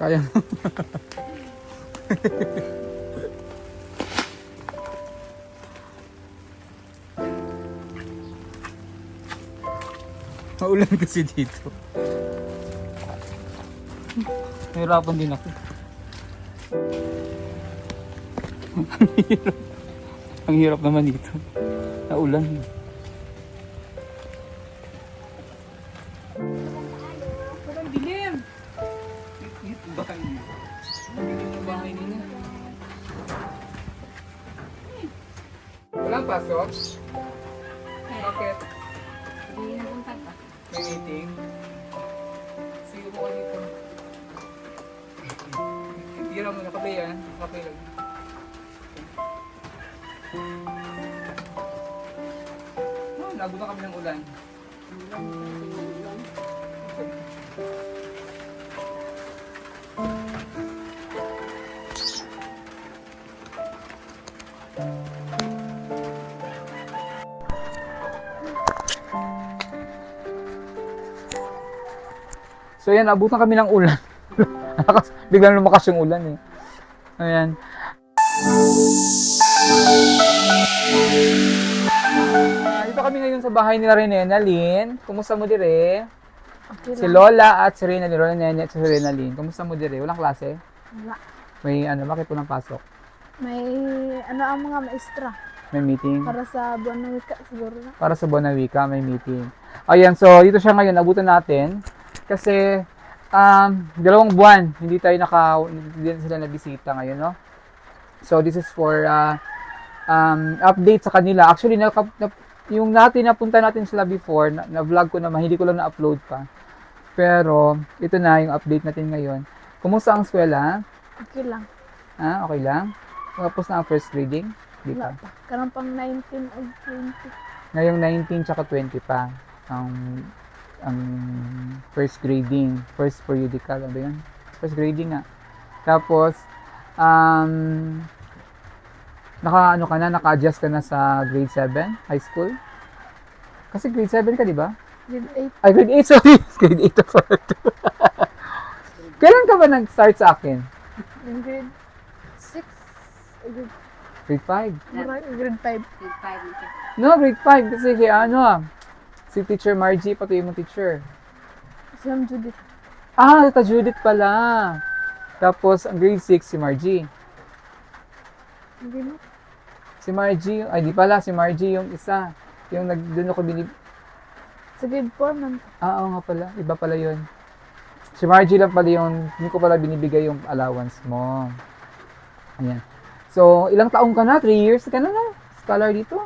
Kaya mo. Maulan kasi dito. Nahirapan din ako. Ang hirap. Ang hirap naman dito. Naulan. Parang meeting? Sige po dito. Tira mo na kape yan. Kape lang. Oh, nabutan kami ng ulan. So yan, abutan kami ng ulan. Biglang lumakas yung ulan eh. Ayan. Ah, Dito kami ngayon sa bahay nila Renena Lynn. Kumusta mo dire? Okay Si Lola at si Rena Lola Nene at si Rena Lynn. Kumusta mo dire? Walang klase? Wala. May ano, bakit po ng pasok? May ano ang mga maestra May meeting? para sa buwan ng wika siguro na. para sa Bonawika may meeting. Ayan, so dito siya ngayon, abutan natin. Kasi um, dalawang buwan, hindi tayo naka, hindi na sila nabisita ngayon, no? So this is for uh, um, update sa kanila. Actually, na, na, yung natin napunta natin sila before, na, na vlog ko naman, hindi ko lang na-upload pa. Pero ito na yung update natin ngayon. Kumusta ang eskwela? Okay lang. Ha? Okay lang? Tapos na ang first grading? Di Wala pa. pang 19 o 20. Ngayong 19 tsaka 20 pa ang ang first grading, first periodical, ano yun? First grading nga. Tapos, um, naka, ano ka na, naka-adjust ka na sa grade 7, high school? Kasi grade 7 ka, di ba? Grade Ay, grade 8, sorry. grade 8 pa to. Kailan ka ba nag-start sa akin? 8. Yung grade 6. Grade, Grade 5? mura- grade 5. No, grade 5. Kasi kaya ano ah, si Teacher Margie, pati yung teacher. Si Ma'am Judith. Ah, Tita Judith pala. Tapos, ang grade 6, si Margie. Hindi mo. Si Margie, ay di pala, si Margie yung isa. Yung nag, doon ako binib... Sa grade 4 man. Ah, oo nga pala. Iba pala yun. Si Margie lang pala yung, hindi ko pala binibigay yung allowance mo. Ayan. So, ilang taong ka na? 3 years ka na na? Scholar dito?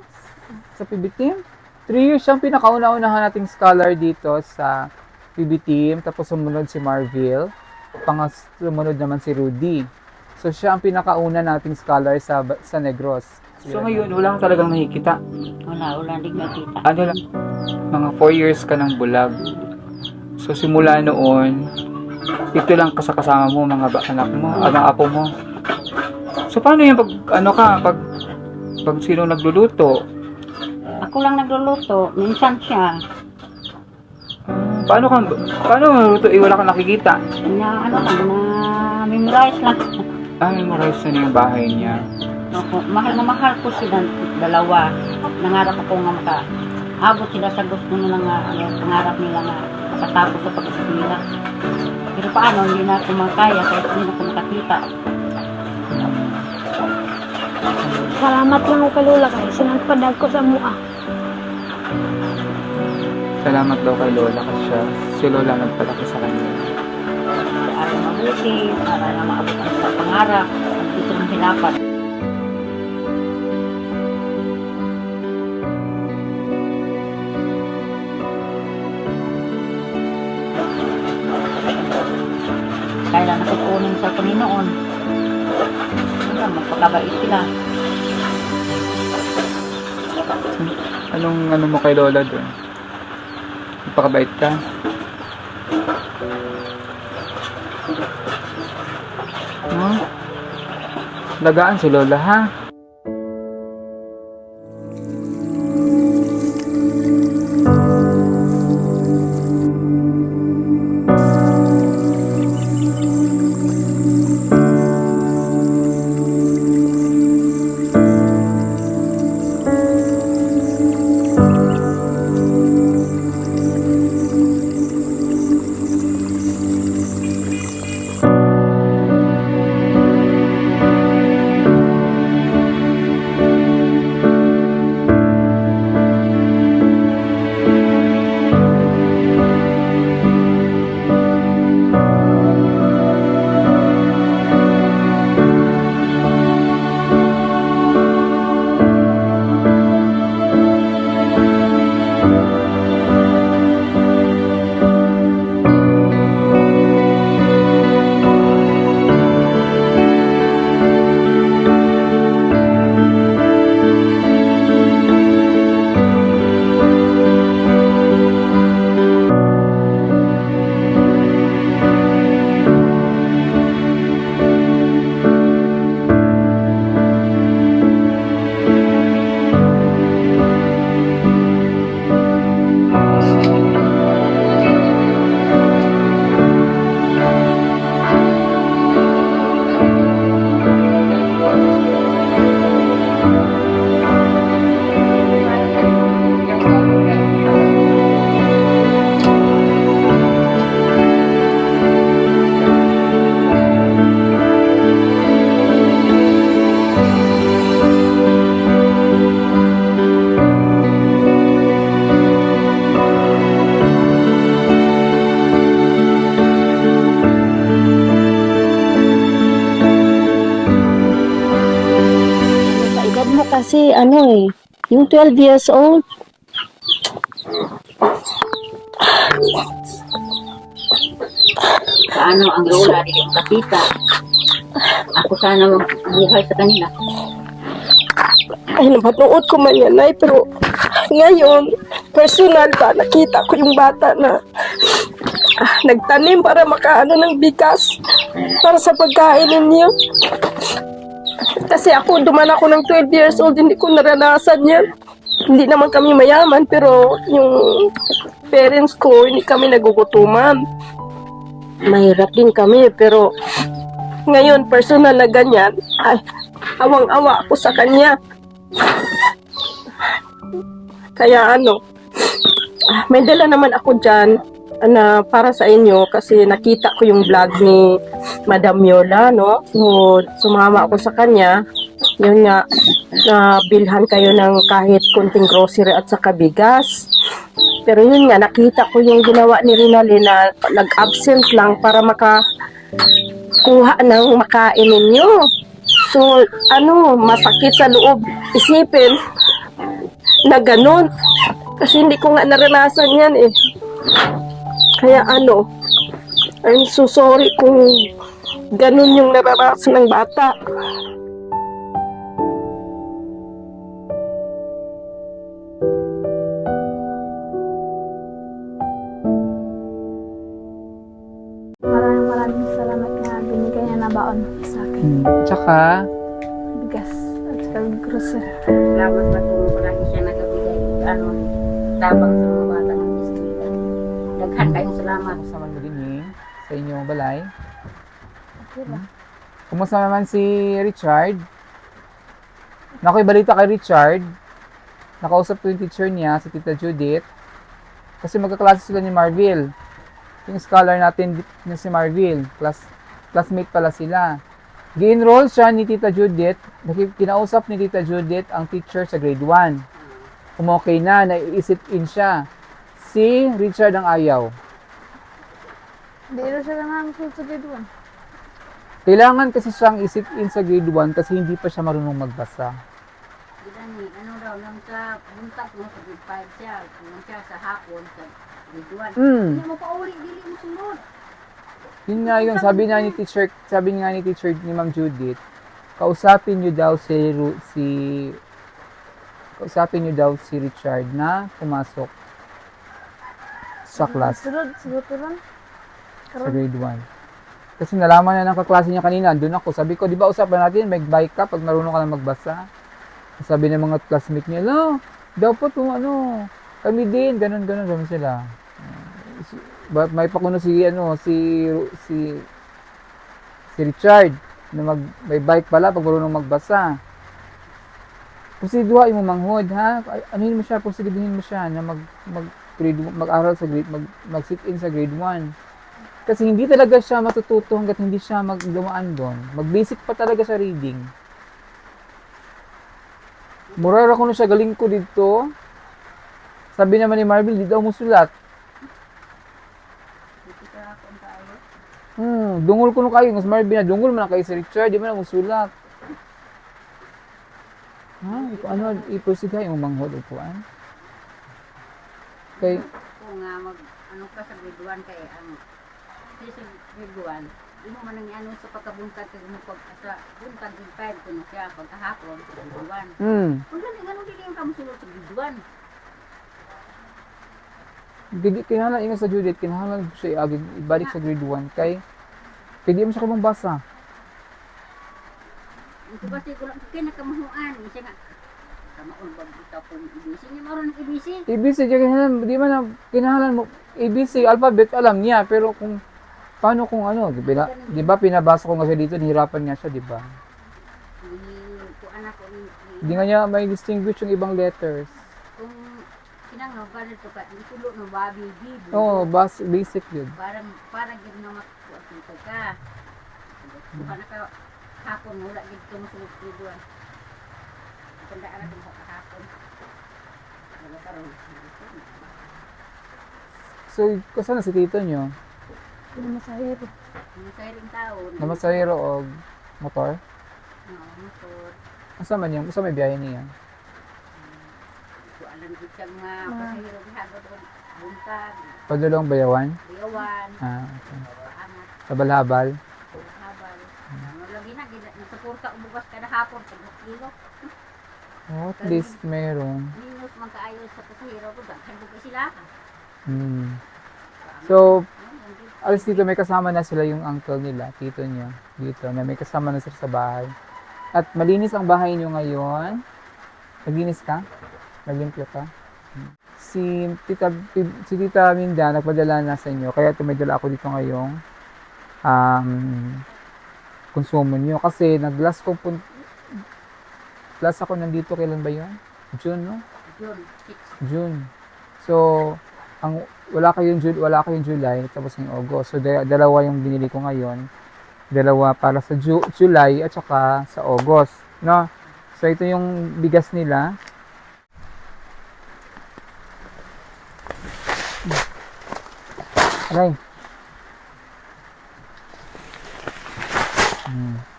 Sa PB team? 3 years siyang pinakauna-unahan nating scholar dito sa PB team. Tapos sumunod si Marville. Pangas sumunod naman si Rudy. So, siya ang pinakauna nating scholar sa sa Negros. So, ngayon, wala kang talagang nakikita. Wala, wala din nakita. ano lang, mga 4 years ka ng bulag. So, simula noon, ito lang kasakasama mo, mga anak mo, anak apo mo. So, paano yung pag, ano ka, pag, pag sino nagluluto, Ako lang nagluluto, minsan siya. paano kang, paano magluluto, eh, wala kang nakikita. Na ano lang, na memorize lang. Ah, memorize na yung bahay niya. Ako, mahal na mahal ko sila dalawa. Nangarap ako nga maka abot sila sa gusto nila nga, ano, pangarap nila nga makatapos sa pag-isip nila. Pero paano, hindi na ako makaya kahit hindi na ako makakita. Salamat lang ako kay Lola kay sinagpadag ko sa mua. Salamat daw kay Lola kasi siya, si Lola nagpalaki sa kanya. Para mabuti, para na maabot ang sa pangarap, ang dito ng hinapat. Kaya lang nakukunin sa Panginoon. Hanggang magpakabait sila. Ano mo kay Lola doon? Napakabait ka? No? Lagaan si Lola ha? Ano eh, yung 12 years old, Paano ang lola di yung katita? Ako sana buhay sa kanila. ay napanood ko man yan ay, pero ngayon, personal ba, nakita ko yung bata na ah, nagtanim para makaano ng bigas para sa pagkain ninyo. Kasi ako, duman ako ng 12 years old, hindi ko naranasan yan. Hindi naman kami mayaman, pero yung parents ko, hindi kami nagugutuman. Mahirap din kami, pero ngayon, personal na ganyan, ay, awang-awa ako sa kanya. Kaya ano, ah, may dala naman ako dyan na para sa inyo kasi nakita ko yung vlog ni Madam Yola, no? So, sumama ako sa kanya. Yun nga, na bilhan kayo ng kahit kunting grocery at saka bigas. Pero yun nga, nakita ko yung ginawa ni Rinalyn na nag-absent lang para maka kuha ng makain ninyo. So, ano, masakit sa loob isipin na ganun. Kasi hindi ko nga naranasan yan eh. Kaya ano, I'm so sorry kung ganun yung naranasan ng bata. Maraming maraming salamat na binigay na baon sa akin. Hmm. Tsaka, Bigas at saka grocery. Salamat na kung palagi siya nagabigay. Ano, tabang sa mga. Daghan kayong salamat. kumusta man mo din eh, sa inyong balay? Okay ba? Kumusta naman si Richard? Nakoy balita kay Richard. Nakausap ko yung teacher niya, si Tita Judith. Kasi magkaklase sila ni Marville. Yung scholar natin na si Marville. Class, classmate pala sila. Gi-enroll siya ni Tita Judith. Kinausap ni Tita Judith ang teacher sa grade 1. Kung okay na, naiisip in siya. Si Richard ang ayaw. Hindi rin siya naman sa grade 1. Kailangan kasi siyang isip in sa grade 1 kasi hindi pa siya marunong magbasa. Gani, ano daw, nang sa buntag mo sa grade 5 siya, nang siya sa hapon sa grade 1. Mm. Hindi mo pa uli, dili mo sunod. Yun nga yun, sabi nga ni teacher, sabi nga ni teacher ni Ma'am Judith, kausapin niyo daw si si kausapin niyo daw si Richard na pumasok sa class Sunod, siguro ron. sa grade 1. Kasi nalaman na ng kaklase niya kanina, doon ako, sabi ko, di ba usapan natin, may bike ka pag marunong ka na magbasa? Sabi ng mga classmate niya, no, dapat kung ano, kami din, ganun, ganun, ganun sila. Si- ba- may pakuno si, ano, si, si, si Richard, na mag, may bike pala pag marunong magbasa. Proseduha mo manghod, ha? Anuhin mo siya, proseduhin mo siya na mag, mag, grade, mag-aral sa grade, mag, mag-sit in sa grade 1. Kasi hindi talaga siya matututo hanggat hindi siya magdumaan doon. Mag-basic pa talaga sa reading. Murara ko na siya, galing ko dito. Sabi naman ni Marvel, di daw ako tayo. Hmm, dungol ko na kayo. Mas Marvel na, dungol man na kayo sa Richard, di man na musulat. Ha? Ito, ano, i-proceed yung manghod upuan. Okay. Kung nga mag, ano ka sa grade 1 kay, ang, kasi sa grade 1, imo man ang ano sa pagkabuntag kay mo pag sa buntag grade 5 kuno siya pagkahapon sa grade 1. Hmm. Kung gani ganun dili yung kamusulot sa grade 1. Dili, kinahanglan ingat sa Judith, kinahanglan siya iagig, ibalik sa grade 1. Kay, pwede mo siya kumang basa. Ito ko lang kay nakamahuan, siya nga kamaon ba kung ibisi niya maron ng ibisi. ABC, di kinahanglan, di man na, kinahanglan mo, ABC, alphabet, alam niya, pero kung, paano kung ano, di ba, di ba pinabasa ko nga siya dito, nahirapan nga siya, di ba? Ni ni Hindi nga niya may distinguish yung ibang letters. kung kinang ba to ka itulo no bibi. Oo, oh, bas, basic yun. Parang parang gid na makuha ka. Kung ka naka hapon wala gid gid duan. Tandaan na kung hapon. Wala karon. So, kasi na si tito nyo, Hindi masahiro. Ang kairing taon. na masahiro o motor. Oo, motor. Asa man yung, asa may biyahe niya? So, alam ko siya mga pasahero gihagod ko buntag, Padulong bayawan? biyawan, Ah, okay. angat, Sabal-habal? habal. Ano lagi na, gina- nasuporta o bukas kada hapon, kada kilo. Oh, at least meron. Minus magkaayos sa pasahero ko, daghan ko sila. Hmm. So, alas dito may kasama na sila yung uncle nila, tito niya, dito, na may kasama na sila sa bahay. At malinis ang bahay niyo ngayon. Naglinis ka? Naglimpyo ka? Hmm. Si Tita, si Tita Minda, nagpadala na sa inyo, kaya tumadala ako dito ngayong um, konsumo niyo. Kasi nag-last last ako nandito, kailan ba yun? June, no? Six. June. So, ang wala kayong June, wala kayong July, tapos ng August. So, da- dalawa yung binili ko ngayon. Dalawa para sa Ju- July at saka sa August, no? So, ito yung bigas nila. Aray. Hmm.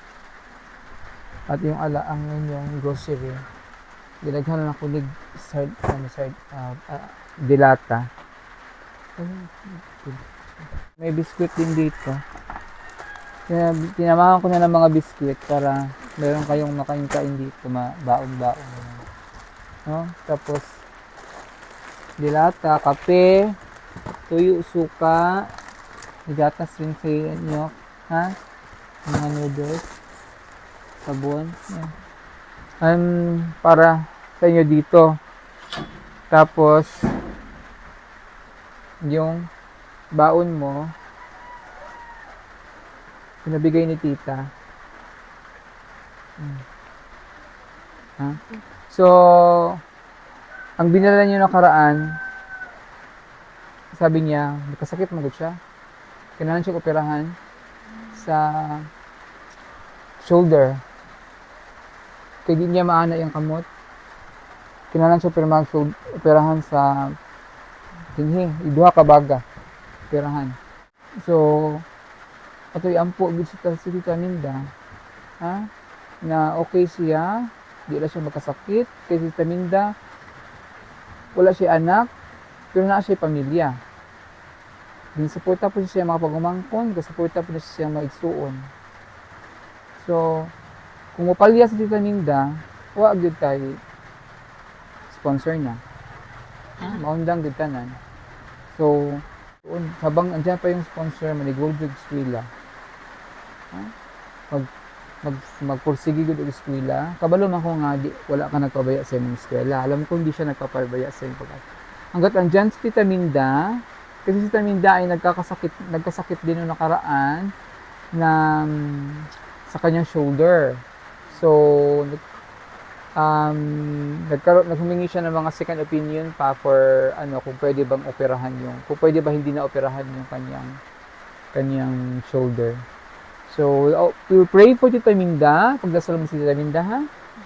At yung ala ang inyong grocery dilaghan na ako nig sard ano sard ah, ah, dilata. May biskwit din dito. Tinamahan ko na ng mga biskwit para meron kayong makain-kain dito ma baon-baon no? Tapos dilata kape tuyo suka. Higatas rin sa inyo ha? Mga noodles sabon yan um, para sa inyo dito. Tapos, yung baon mo, pinabigay ni tita. Hmm. Ha? So, ang binala niyo nakaraan, sabi niya, nakasakit mo siya. Kailangan siya operahan sa shoulder kaya di niya maana yung kamot. Kinalan siya pirmang so, operahan sa dinhi, iduha ka baga. Operahan. So, ato ampo gid si si Tita Minda. Ha? Na okay siya, di na siya magkasakit. Kay Tita Minda, wala siya anak, pero na siya pamilya. Ginsuporta po siya mga pagumangkon, gasuporta po siya mga igsuon. So, kung mapalya sa Tita Minda, wa gyud kay sponsor na. Ah. Maundang gyud tanan. So, un, habang andyan pa yung sponsor, manigwag gyud eskwela. Ha? Mag mag magpursige gyud og eskwela. Kabalo man ko nga di, wala ka nagpabaya sa imong eskwela. Alam ko hindi siya nagpapabaya sa imong pag Hanggat andyan si Tita Minda, kasi si Tita Minda ay nagkakasakit, nagkasakit din noong nakaraan na sa kanyang shoulder. So, um, nagkaroon, naghumingi siya ng mga second opinion pa for ano, kung pwede bang operahan yung, kung pwede ba hindi na operahan yung kanyang, kanyang shoulder. So, oh, we pray for Tita Minda, pagdasal mo si Tita ha?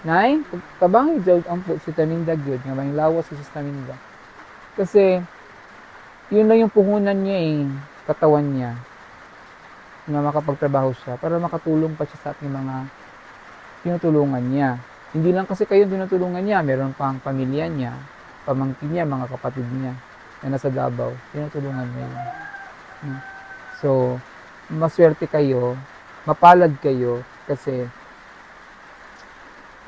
Nay, tabang yung ang po si Tita Minda, good, nga may lawas si Tita Minda. Kasi, yun lang yung puhunan niya eh, katawan niya, na makapagtrabaho siya, para makatulong pa siya sa ating mga tinutulungan niya. Hindi lang kasi kayo tinutulungan niya, meron pang pamilya niya, pamangkin niya, mga kapatid niya na nasa Davao, tinutulungan niya. Hmm. So, maswerte kayo, mapalad kayo kasi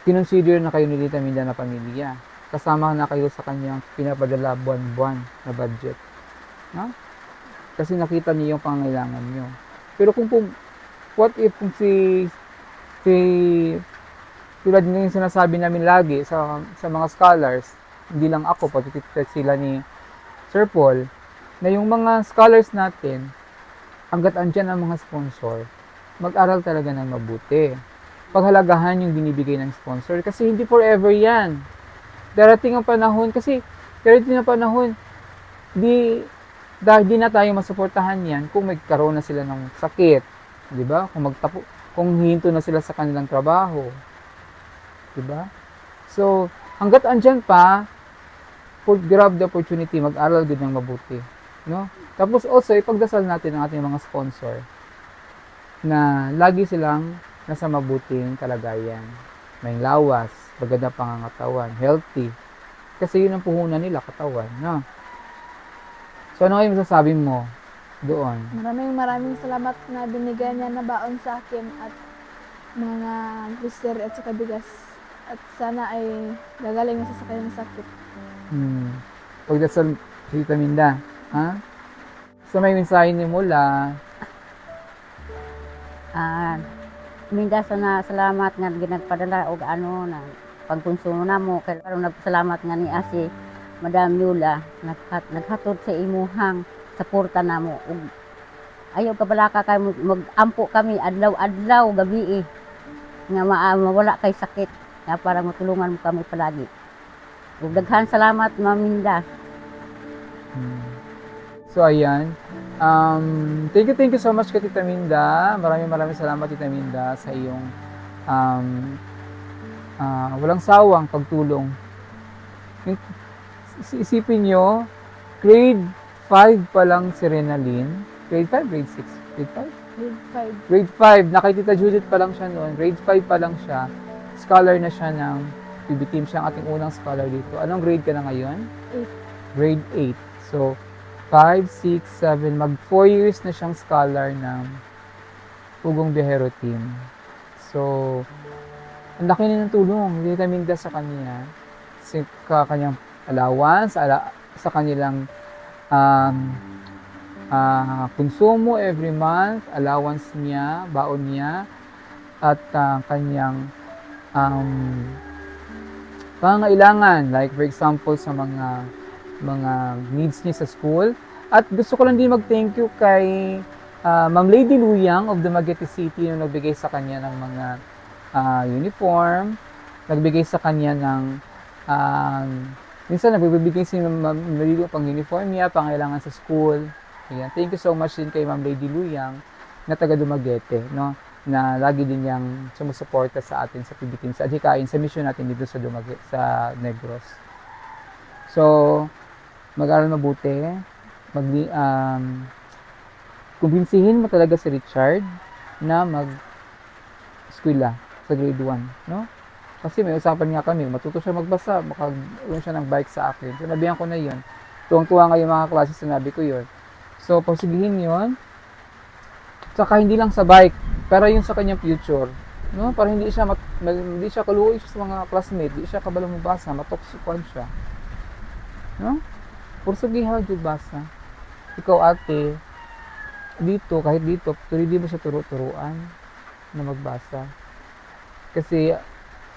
kinonsider na kayo ni Tita Minda na pamilya. Kasama na kayo sa kanyang pinapadala buwan-buwan na budget. No? Kasi nakita niyo yung pangangailangan niyo. Pero kung po, what if kung si si tulad ng sinasabi namin lagi sa sa mga scholars, hindi lang ako, pati sila ni Sir Paul, na yung mga scholars natin, hanggat andyan ang mga sponsor, mag-aral talaga ng mabuti. Paghalagahan yung binibigay ng sponsor kasi hindi forever yan. Darating ang panahon kasi darating ang panahon di dahil di na tayo masuportahan yan kung magkaroon na sila ng sakit, 'di ba? Kung magtapo kung hinto na sila sa kanilang trabaho. 'Di ba? So, hangga't andyan pa, grab the opportunity, mag-aral gud ng mabuti, no? Tapos also ipagdasal natin ang ating mga sponsor na lagi silang nasa mabuting kalagayan. may lawas, maganda pangangatawan, healthy. Kasi yun ang puhunan nila, katawan, no? So, ano kayo masasabi mo doon? Maraming maraming salamat na binigay niya na baon sa akin at mga blister at saka bigas. At sana ay gagaling na sa kanyang sakit. Hmm. Pagdasal si Tita Minda, ha? So, may mensahe ni Mula. Ah, minda sa na salamat nga ginagpadala og ano na pagkonsumo namo kay karon nagpasalamat nga ni Asi Madam Yula naghat naghatod sa imuhang suporta namo ug ayaw ka balaka kay mag- magampo kami adlaw-adlaw gabi eh, nga ma- mawala kay sakit nga para matulungan mo kami palagi. Ug daghan salamat Ma'am Minda. Hmm. So, ayan. Um, thank you, thank you so much kay Tita Minda. Maraming maraming salamat, Tita Minda, sa iyong um, ah, walang sawang pagtulong. Isipin nyo, grade 5 pa lang si Renalyn. Grade 5, grade 6, grade 5? Grade 5. Grade 5, nakay Tita Judith pa lang siya noon. Grade 5 pa lang siya. Scholar na siya ng PB team. Siya ang ating unang scholar dito. Anong grade ka na ngayon? Eight. Grade 8. So, 5, 6, 7, mag 4 years na siyang scholar ng Pugong Bihero team. So, ang laki na ng tulong. Hindi kami minda sa kanya. Sa ka- kanyang allowance, ala, sa kanilang um, ah, konsumo every month, allowance niya, baon niya, at ah, kanyang um, pangangailangan, like for example sa mga mga needs niya sa school. At gusto ko lang din mag-thank you kay ah, Ma'am Lady Luyang of Dumaguete City yung nagbigay sa kanya ng mga ah, uniform, nagbigay sa kanya ng um, minsan nagbibigay si Ma'am Lady pang uniform niya, pangailangan sa school. Ayan. Thank you so much din kay Ma'am Lady Luyang na taga Dumaguete, no? na lagi din niyang sumusuporta sa atin sa Team, sa adhikain, sa mission natin dito sa Dumaguete, sa Negros. So, mag-aral mabuti, mag um, kumbinsihin mo talaga si Richard na mag eskwela sa grade 1, no? Kasi may usapan nga kami, matuto siya magbasa, makag siya ng bike sa akin. Sinabihan ko na yun. Tuwang-tuwa nga yung mga klase, sinabi ko yun. So, pagsigihin yun, Tsaka hindi lang sa bike, pero yung sa kanyang future. No? Para hindi siya mat, hindi siya kaluoy sa mga classmate, hindi siya kabalo mabasa, matoksikuan siya. No? Pursugiha jud basa. Ikaw ate, dito, kahit dito, tuloy di mo siya turo-turuan na magbasa. Kasi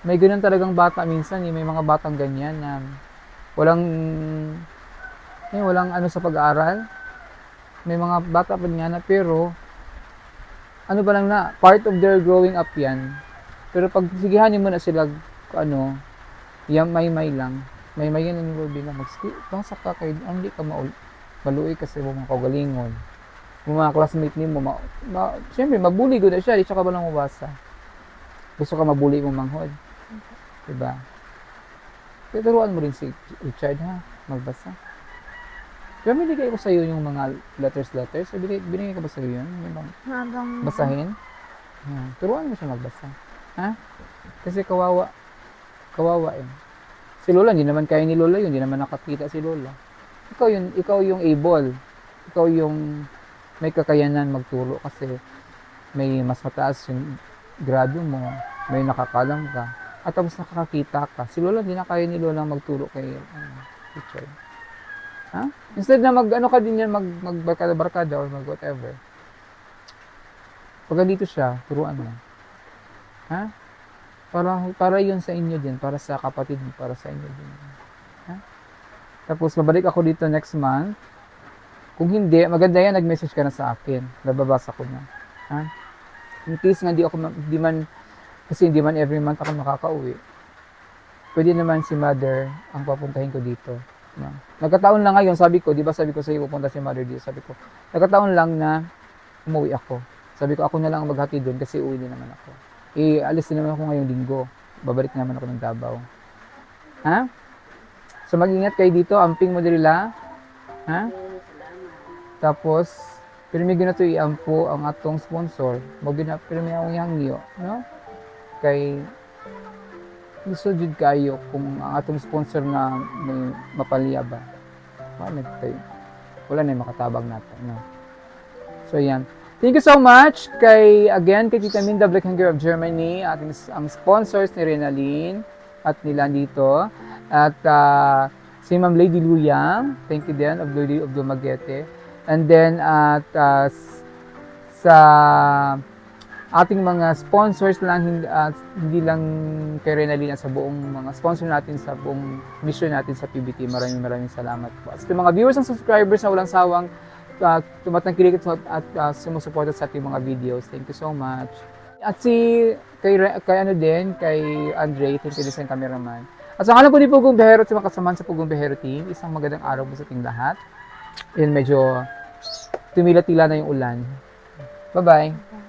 may ganun talagang bata minsan, eh, may mga batang ganyan na walang eh, walang ano sa pag-aaral. May mga bata pa nga na pero ano ba lang na, part of their growing up yan. Pero pag sigihanin mo na sila, ano, yan may-may lang. May-may yan ang Lord na mag-ski. Basa ka kay, hindi ka maul maluoy kasi mo mga kagalingon. Yung mga classmate ni mo, ma, ma, siyempre, mabuli ko na siya, di siya ka ba lang mabasa. Gusto ka mabuli mo manghod. Diba? Kaya turuan mo rin si Richard ha, magbasa. Pero binigay ko sa'yo yung mga letters-letters. Binigay, binigay ko ba sa'yo yun? Yung Hanggang basahin. Yan. Turuan mo siya magbasa. Ha? Kasi kawawa. Kawawa eh. Si Lola, hindi naman kaya ni Lola yun. Hindi naman nakakita si Lola. Ikaw yun, ikaw yung able. Ikaw yung may kakayanan magturo kasi may mas mataas yung grado mo. May nakakalam ka. At tapos nakakakita ka. Si Lola, hindi na kaya ni Lola magturo kay ano, teacher. Ha? Instead na mag ano ka din yan, mag magbarkada-barkada or mag whatever. Pag andito siya, turuan mo. Ha? Para, para yun sa inyo din, para sa kapatid mo, para sa inyo din. Ha? Tapos, babalik ako dito next month. Kung hindi, maganda yan, nag-message ka na sa akin. Nababasa ko na. Ha? In case nga di ako, di man, kasi hindi man every month ako makakauwi. Pwede naman si mother ang papuntahin ko dito. No? Nagkataon lang ngayon, sabi ko, di ba sabi ko sa iyo pupunta si mother dito, sabi ko, nagkataon lang na umuwi ako. Sabi ko, ako na lang ang maghati doon kasi uwi din naman ako. Eh, alis din naman ako ngayong linggo. Babalik naman ako ng Davao. Ha? So, mag-ingat kayo dito. Amping mo dirila. Ha? Tapos, pero may ginato iampo ang atong sponsor. Mo gina pero may akong hangyo, no? Kay gusto jud kayo kung ang atong sponsor na may mapalya ba. Wala tayo. Wala na makatabang natin, no? So, yan. Thank you so much kay, again, kay Tita Minda Black Hanger of Germany, ating ang sponsors ni Renalyn at nila dito. At ah, si Ma'am Lady Luyang, thank you din, of Lady of Dumaguete. And then, at s- sa ating mga sponsors lang, hindi, ah, hindi lang kay Renalyn, at sa buong mga sponsor natin sa buong mission natin sa PBT. Maraming maraming salamat po. At sa mga viewers and subscribers na walang sawang uh, tumatangkilik at, uh, sumusuporta sa ating mga videos. Thank you so much. At si kay, kay ano din, kay Andre, thank you din sa cameraman. At sa kanan po ni Pugong Behero at sa mga kasamahan sa Pugong Behero team, isang magandang araw po sa ating lahat. Yan, medyo tumila-tila na yung ulan. Bye-bye.